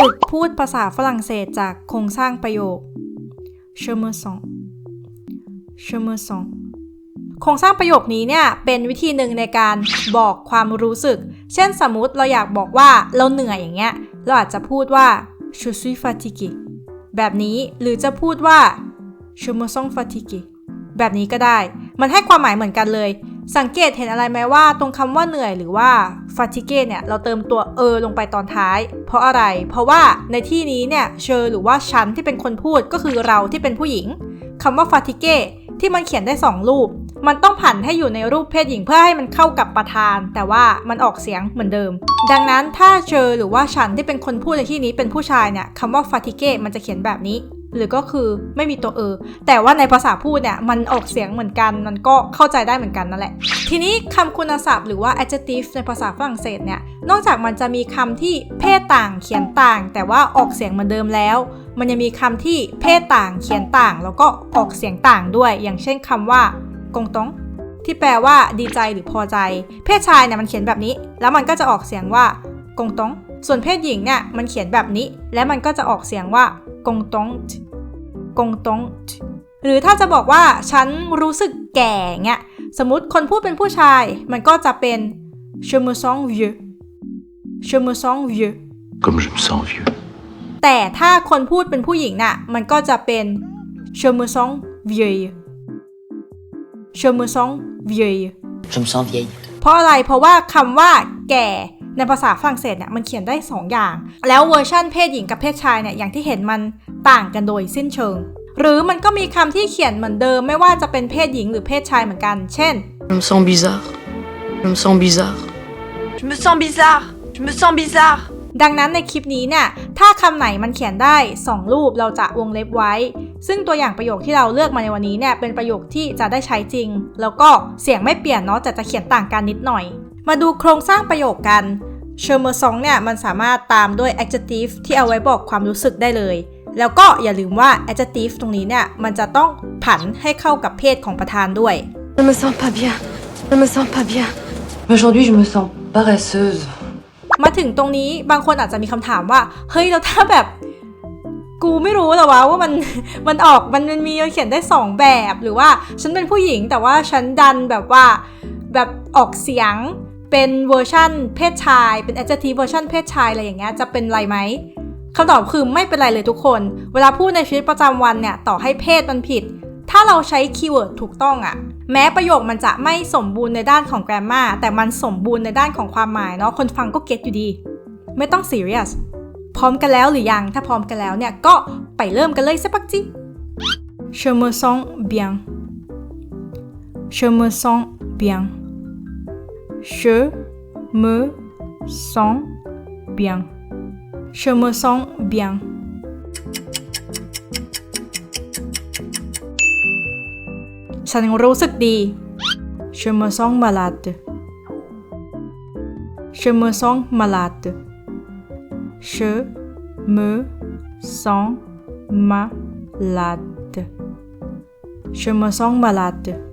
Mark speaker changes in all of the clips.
Speaker 1: ฝึกพูดภาษาฝรั่งเศสจากโครงสร้างประโยค je me sens je me sens โครงสร้างประโยคนี้เนี่ยเป็นวิธีหนึ่งในการบอกความรู้สึก เช่นสมมุติเราอยากบอกว่าเราเหนื่อยอย่างเงี้ย เราอาจจะพูดว่า je suis fatigué แบบนี้หรือจะพูดว่า je me sens fatigué แบบนี้ก็ได้ มันให้ความหมายเหมือนกันเลย สังเกตเห็นอะไรไหมว่าตรงคำว่าเหนื่อยหรือว่า fatigue เนี่ยเราเติมตัวเออลงไปตอนท้าย เพราะอะไร เพราะว่าในที่นี้เนี่ยเชอหรือว่าฉันที่เป็นคนพูดก็คือเราที่เป็นผู้หญิงคำว่า fatigue ที่มันเขียนได้ 2 รูป มันต้องผันให้อยู่ในรูปเพศหญิงเพื่อให้มันเข้ากับประธาน แต่ว่ามันออกเสียงเหมือนเดิม ดังนั้นถ้าเชอหรือว่าฉันที่เป็นคนพูดในที่นี้เป็นผู้ชายเนี่ยคำว่า fatigue มันจะเขียนแบบนี้ หรือก็คือไม่มีตัวเออ แต่ว่าในภาษาพูดเนี่ยมันออกเสียงเหมือนกัน มันก็เข้าใจได้เหมือนกันนั่นแหละ ทีนี้คำคุณศัพท์หรือว่า adjective ในภาษาฝรั่งเศสเนี่ย นอกจากมันจะมีคำที่เพศต่างเขียนต่าง แต่ว่าออกเสียงเหมือนเดิมแล้ว มันยังมีคำที่เพศต่างเขียนต่าง แล้วก็ออกเสียงต่างด้วย อย่างเช่นคำว่ากงตงที่แปลว่าดีใจหรือพอใจ เพศชายเนี่ยมันเขียนแบบนี้ แล้วมันก็จะออกเสียงว่ากงตงส่วนเพศหญิงเนี่ยมันเขียนแบบนี้ และมันก็จะออกเสียงว่า กงตงกงตงหรือถ้าจะบอกว่าฉันรู้สึกแก่เงี้ยสมมติคนพูดเป็นผู้ชาย มันก็จะเป็น je me sens vieux je me sens vieux
Speaker 2: Comme je me sens vieux.
Speaker 1: แต่ถ้าคนพูดเป็นผู้หญิงน่ะ มันก็จะเป็น je me sens vieille je me sens vieille
Speaker 3: Je me sens vieille.
Speaker 1: เพราะอะไรเพราะว่าคำว่าแก่ ในภาษาฝรั่งเศสเนี่ยมันเขียนได้ 2 อย่าง แล้วเวอร์ชั่นเพศหญิงกับเพศชายเนี่ยอย่างที่เห็นมันต่างกันโดยสิ้นเชิง หรือมันก็มีคำที่เขียนเหมือนเดิมไม่ว่าจะเป็นเพศหญิงหรือเพศชายเหมือนกัน เช่น
Speaker 4: Je me sens bizarre. Je me sens bizarre.
Speaker 5: Je me sens bizarre. Je me sens bizarre.
Speaker 1: ดังนั้นในคลิปนี้เนี่ย ถ้าคำไหนมันเขียนได้ 2 รูปเราจะวงเล็บไว้ ซึ่งตัวอย่างประโยคที่เราเลือกมาในวันนี้เนี่ย เป็นประโยคที่จะได้ใช้จริง แล้วก็เสียงไม่เปลี่ยนเนาะแต่จะเขียนต่างกันนิดหน่อย มาดูโครงสร้างประโยคกัน เชอร์เมอร์ซองเนี่ยมันสามารถตามด้วย adjective ที่เอาไว้บอกความรู้สึกได้เลย แล้วก็อย่าลืมว่า adjective ตรงนี้เนี่ยมันจะต้องผันให้เข้ากับเพศของประธานด้วย
Speaker 5: Je me sens pas bien. Je me sens pas bien.
Speaker 6: Aujourd'hui, je me sens paresseuse.
Speaker 1: มาถึงตรงนี้บางคนอาจจะมีคำถามว่า เฮ้ยแล้วถ้าแบบกูไม่รู้หรอวะว่ามันมันออกมันมันมีเขียนได้สองแบบหรือว่าฉันเป็นผู้หญิงแต่ว่าฉันดันแบบว่าแบบออกเสียง เป็นเวอร์ชั่นเพศชาย เป็น adjective เวอร์ชันเพศชายอะไรอย่างเงี้ยจะเป็นไรไหมคำตอบคือไม่เป็นไรเลยทุกคน เวลาพูดในชีวิตประจำวันเนี่ยต่อให้เพศมันผิด ถ้าเราใช้คีย์เวิร์ดถูกต้องอะแม้ประโยคมันจะไม่สมบูรณ์ในด้านของ grammar แต่มันสมบูรณ์ในด้านของความหมายเนาะคนฟังก็เก็ตอยู่ดี ไม่ต้อง serious พร้อมกันแล้วหรือยัง ถ้าพร้อมกันแล้วเนี่ยก็ไปเริ่มกันเลยสักปักจิ Je me sens bien Je me sens bien Je me sens bien. Je me sens bien. Je me sens malade. Je me sens malade. Je me sens malade. Je me sens malade.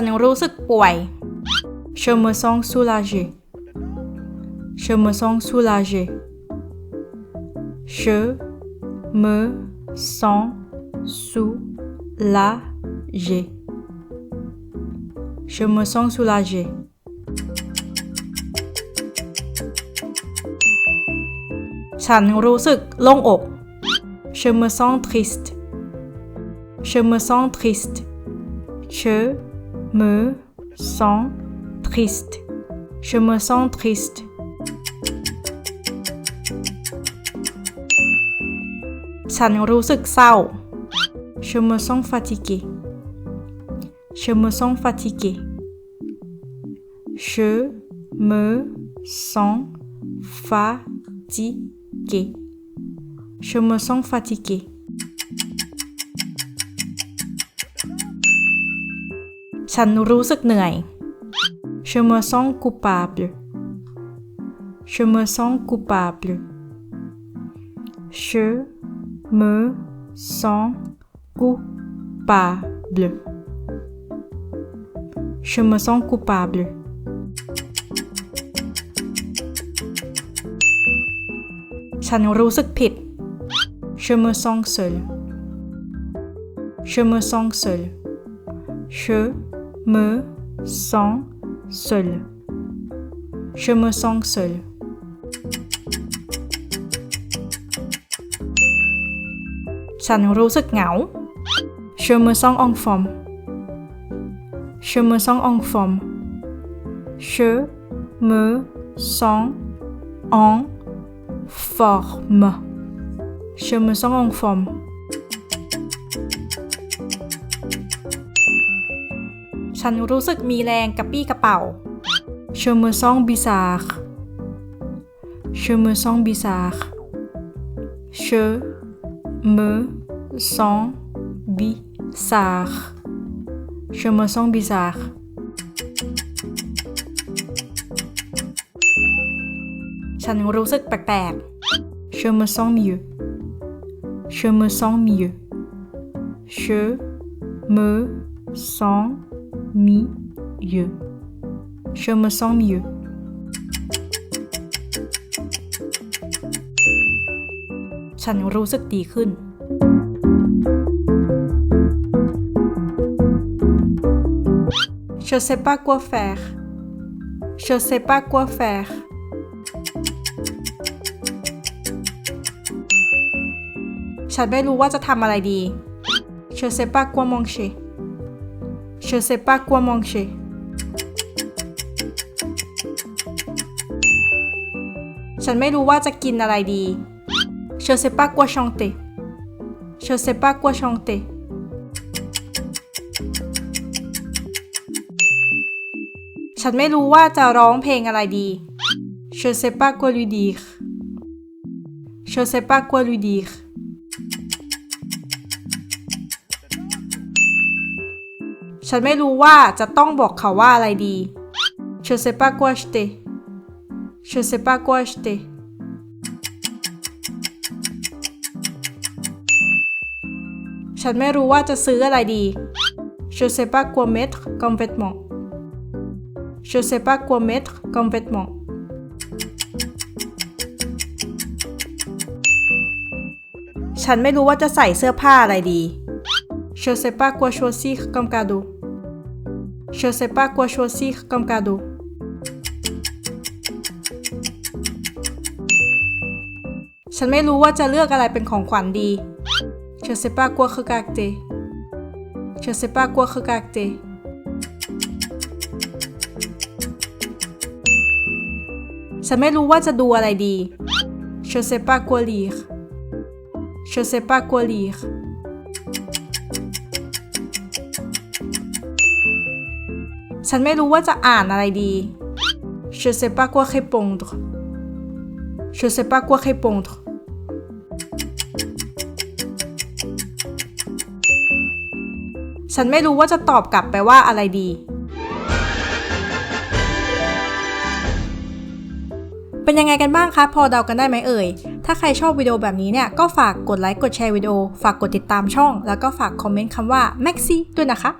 Speaker 1: ฉันรู้สึกป่วย Je me sens soulagé Je me sens soulagé Je me sens soulagé Je me sens soulagé ฉันรู้สึกโล่งอก Je me sens triste Je me sens triste Je me sens triste. Je me sens triste. Je me sens fatigué. Je me sens fatigué. Je me sens fatigué. Je me sens fatigué. ฉันรู้สึกเหนื่อย Je me sens coupable Je me sens coupable Je me sens coupable Je me sens coupable ฉันรู้สึกผิด Je me sens seul Je me sens seul Je me sens seul. Je me sens seul. Sành ru rất ngẫu. Je me sens en forme. Je me sens en forme. Je me sens en forme. Je me sens en forme. ฉันรู้สึกมีแรงกระปี้กระเป๋า je me sens bizarre je me sens bizarre je me sens bizarre je me sens bizarre ฉันรู้สึกแปลกๆ je me sens mieux je me sens mieux je me sens mieux je me sens mieux ฉันรู้สึกดีขึ้น Je sais pas quoi faire. Je sais pas quoi faire. ฉันไม่รู้ว่าจะทำอะไรดี Je sais pas quoi manger. Je sais pas quoi manger. ฉันไม่รู้ว่าจะกินอะไรดี Je sais pas quoi chanter. Je sais pas quoi chanter. ฉันไม่รู้ว่าจะร้องเพลงอะไรดี Je sais pas quoi lui dire. Je sais pas quoi lui dire. ฉันไม่รู้ว่าจะต้องบอกเขาว่าอะไรดี Je sais pas quoi acheter. Je sais pas quoi acheter. ฉันไม่รู้ว่าจะซื้ออะไรดี Je sais pas quoi mettre comme vêtement. Je sais pas quoi mettre comme vêtement. ฉันไม่รู้ว่าจะใส่เสื้อผ้าอะไรดี Je sais pas quoi choisir comme cadeau. Je sais pas quoi choisir comme cadeau. ฉันไม่รู้ว่าจะเลือกอะไรเป็นของขวัญดี Je sais pas quoi regarder. Je sais pas quoi regarder. ฉันไม่รู้ว่าจะดูอะไรดี Je sais pas quoi lire. Je sais pas quoi lire. ฉันไม่รู้ว่าจะอ่านอะไรดี Je sais pas quoi répondre. Je sais pas quoi répondre. ฉันไม่รู้ว่าจะตอบกลับไปว่าอะไรดี เป็นยังไงกันบ้างคะ พอเดากันได้ไหมเอ่ย ถ้าใครชอบวิดีโอแบบนี้เนี่ย ก็ฝากกดไลค์ กดแชร์วิดีโอ ฝากกดติดตามช่อง แล้วก็ฝากคอมเมนต์คำว่า Maxi ด้วยนะคะ